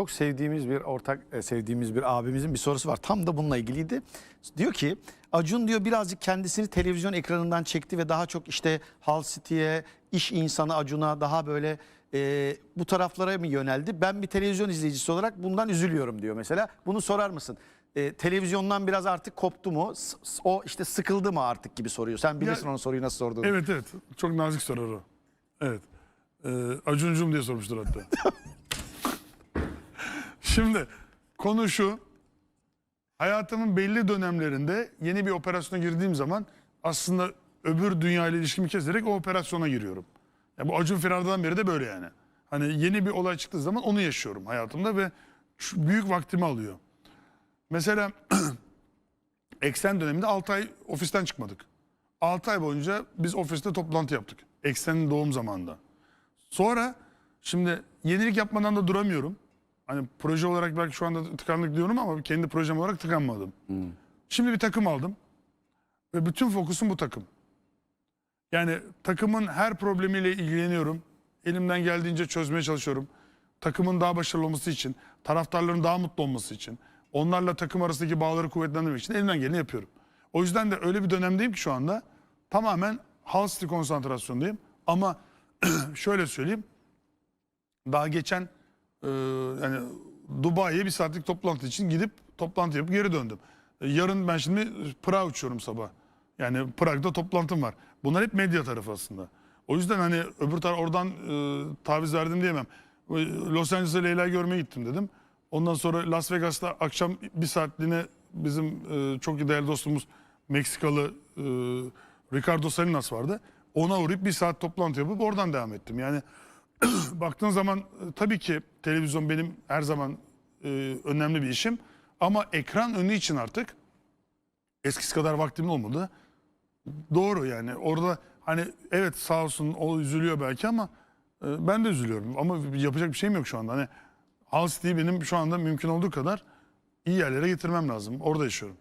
Çok sevdiğimiz bir ortak e, sevdiğimiz bir abimizin bir sorusu var. Tam da bununla ilgiliydi. Diyor ki Acun diyor birazcık kendisini televizyon ekranından çekti ve daha çok işte Hal City'ye, iş insanı Acun'a daha böyle e, bu taraflara mı yöneldi? Ben bir televizyon izleyicisi olarak bundan üzülüyorum diyor mesela. Bunu sorar mısın? E, televizyondan biraz artık koptu mu? S- s- O işte sıkıldı mı artık gibi soruyor. Sen bilirsin onun soruyu nasıl sorduğunu. Evet evet. Çok nazik sorar o. Evet. Ee, Acuncum diye sormuştur hatta. Şimdi konu şu. Hayatımın belli dönemlerinde yeni bir operasyona girdiğim zaman aslında öbür dünya ile ilişkimi keserek o operasyona giriyorum. Ya bu Acun Firar'dan beri de böyle yani. Hani yeni bir olay çıktığı zaman onu yaşıyorum hayatımda ve büyük vaktimi alıyor. Mesela Eksen döneminde 6 ay ofisten çıkmadık. 6 ay boyunca biz ofiste toplantı yaptık. Eksen'in doğum zamanında. Sonra şimdi yenilik yapmadan da duramıyorum. Hani proje olarak belki şu anda tıkandık diyorum ama kendi projem olarak tıkanmadım. Şimdi bir takım aldım. Ve bütün fokusum bu takım. Yani takımın her problemiyle ilgileniyorum. Elimden geldiğince çözmeye çalışıyorum. Takımın daha başarılı olması için, taraftarların daha mutlu olması için, onlarla takım arasındaki bağları kuvvetlendirmek için elimden geleni yapıyorum. O yüzden de öyle bir dönemdeyim ki şu anda tamamen Hull City konsantrasyondayım. Ama şöyle söyleyeyim. Daha geçen e, yani Dubai'ye bir saatlik toplantı için gidip toplantı yapıp geri döndüm. E, yarın ben şimdi Prag uçuyorum sabah. Yani Prag'da toplantım var. Bunlar hep medya tarafı aslında. O yüzden hani öbür taraf oradan e, taviz verdim diyemem. E, Los Angeles'a Leyla görmeye gittim dedim. Ondan sonra Las Vegas'ta akşam bir saatliğine bizim e, çok değerli dostumuz Meksikalı e, Ricardo Salinas vardı. Ona uğrayıp bir saat toplantı yapıp oradan devam ettim. Yani baktığın zaman e, tabii ki televizyon benim her zaman e, önemli bir işim. Ama ekran önü için artık eskisi kadar vaktim olmadı. Doğru yani orada hani evet sağ olsun o üzülüyor belki ama e, ben de üzülüyorum. Ama yapacak bir şeyim yok şu anda. Hani Hull City'yi benim şu anda mümkün olduğu kadar iyi yerlere getirmem lazım. Orada yaşıyorum.